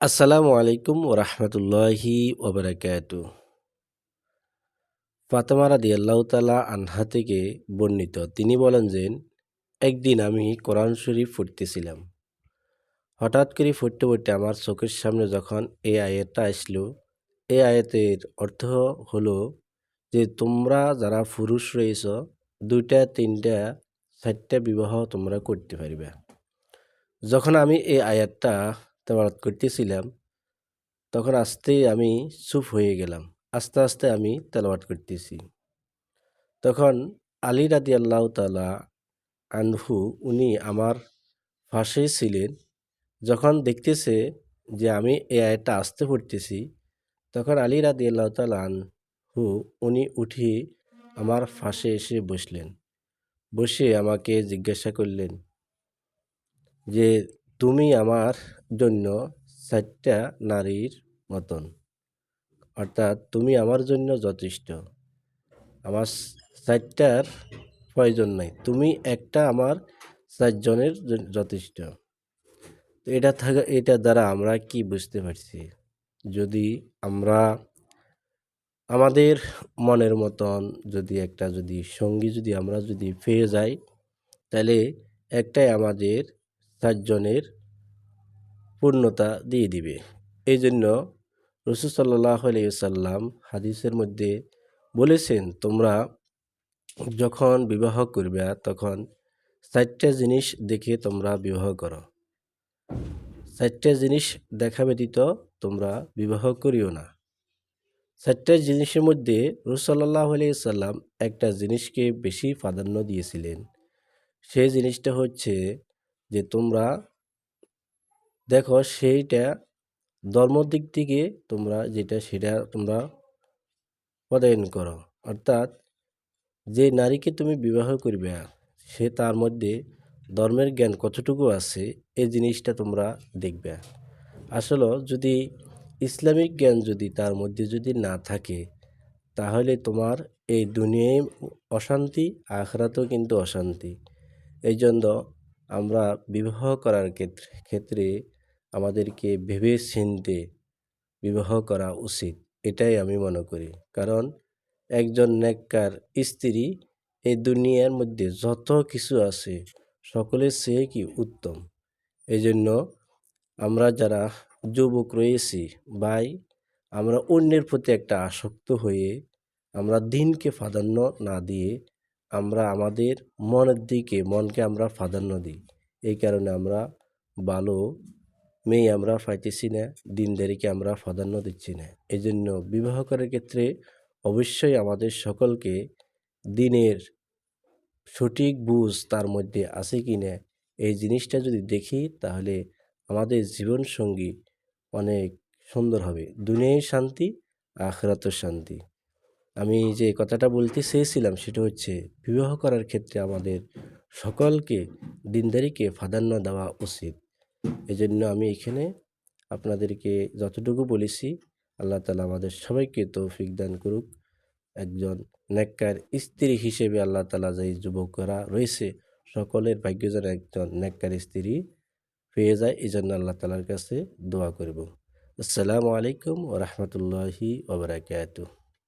আসসালামু আলাইকুম ওরহমতুল্লাহি ওবরাকাত ফাতেমা রাদি আল্লাহ আনহা থেকে বর্ণিত, তিনি বলেন যে, একদিন আমি কোরআন শরীফ পড়তেছিলাম। হঠাৎ করে পড়তে পড়তে আমার চোখের সামনে যখন এই আয়াতটা আসলো এই আয়াতের অর্থ হলো যে, তোমরা যারা পুরুষ রয়েছ, দুইটা, তিনটা, চারটা বিবাহ তোমরা করতে পারবে। যখন আমি এই আয়াতটা তেলাওয়াত করতেছিলাম, তখন আস্তে আমি চুপ হয়ে গেলাম। আস্তে আস্তে আমি তেলাওয়াত করতেছি। তখন আলী রাদি আল্লাহ তালা আনহু, উনি আমার ফাঁসে ছিলেন। যখন দেখতেছে যে আমি এই আয়টা আসতে পড়তেছি, তখন আলী রাদি আল্লাহ তালা আনহু, উনি উঠে আমার ফাঁসে এসে বসলেন। বসে আমাকে জিজ্ঞাসা করলেন যে তুমি আমার জন্য চারটা নারীর মতন। অর্থাৎ তুমি আমার জন্য যথেষ্ট। আমার চারটার প্রয়োজন নাই। তুমি একটা আমার চারজনের যথেষ্ট। তো এটা থাকা, এটা দ্বারা আমরা কি বুঝতে পারছি? যদি আমরা আমাদের মনের মতন যদি একটা যদি সঙ্গী যদি আমরা যদি পেয়ে যাই, তাহলে একটাই আমাদের চারজনের পূর্ণতা দিয়ে দিবে। এই জন্য রসুল সাল্লাহ আলাইসাল্লাম হাদিসের মধ্যে বলেছেন, তোমরা যখন বিবাহ করবে, তখন চারটা জিনিস দেখে তোমরা বিবাহ করো। চারটা জিনিস দেখা ব্যতীত তোমরা বিবাহ করিও না। চারটা জিনিসের মধ্যে রুসাল্লাহ সাল্লাম একটা জিনিসকে বেশি প্রাধান্য দিয়েছিলেন। সেই জিনিসটা হচ্ছে যে তোমরা দেখো সেইটা ধর্ম দিক থেকে তোমরা যেটা সেটা তোমরা পদায়ন করো। অর্থাৎ যে নারীকে তুমি বিবাহ করবে, সে তার মধ্যে ধর্মের জ্ঞান কতটুকু আছে, এই জিনিসটা তোমরা দেখবে। আসলে যদি ইসলামিক জ্ঞান যদি তার মধ্যে যদি না থাকে, তাহলে তোমার এই দুনিয়ায় অশান্তি, আখরাতেও কিন্তু অশান্তি। এই জন্য আমরা বিবাহ করার ক্ষেত্রে ক্ষেত্রে আমাদেরকে ভেবে চিনতে বিবাহ করা উচিত। এটাই আমি মনে করি। কারণ একজন নেককার স্ত্রী এই দুনিয়ার মধ্যে যত কিছু আছে, সকলের সে কি উত্তম? এই জন্য আমরা যারা যুবক রয়েছি বাই আমরা অন্যের প্রতি একটা আসক্ত হয়ে আমরা দিনকে প্রাধান্য না দিয়ে আমরা আমাদের মনের দিকে, মনকে আমরা প্রাধান্য দিই। এই কারণে আমরা ভালো মেয়ে আমরা পাইতেছি না, দিনদারিকে আমরা প্রাধান্য দিচ্ছি না। এই জন্য বিবাহ করার ক্ষেত্রে অবশ্যই আমাদের সকলকে দিনের সঠিক বুঝ তার মধ্যে আছে কি না, এই জিনিসটা যদি দেখি তাহলে আমাদের জীবন সঙ্গী অনেক সুন্দর হবে। দুনিয়ায় শান্তি আখরাত শান্তি। আমি যে কথাটা বলতে চেয়েছিলাম সেটা হচ্ছে বিবাহ করার ক্ষেত্রে আমাদের সকলকে, দিনদারিকে প্রাধান্য দেওয়া উচিত। এজন্য আমি এখানে আপনাদেরকে যতটুকু বলেছি, আল্লাহ তালা আমাদের সবাইকে তৌফিক দান করুক। একজন নেককার স্ত্রী হিসেবে আল্লাহ তালা যে যুবকরা রয়েছে, সকলের ভাগ্য যেন একজন নেককার স্ত্রী পেয়ে যায় এই জন্য আল্লাহ তালার কাছে দোয়া করব। আসসালামু আলাইকুম ও রহমতুল্লাহি ওবরাকাতুহ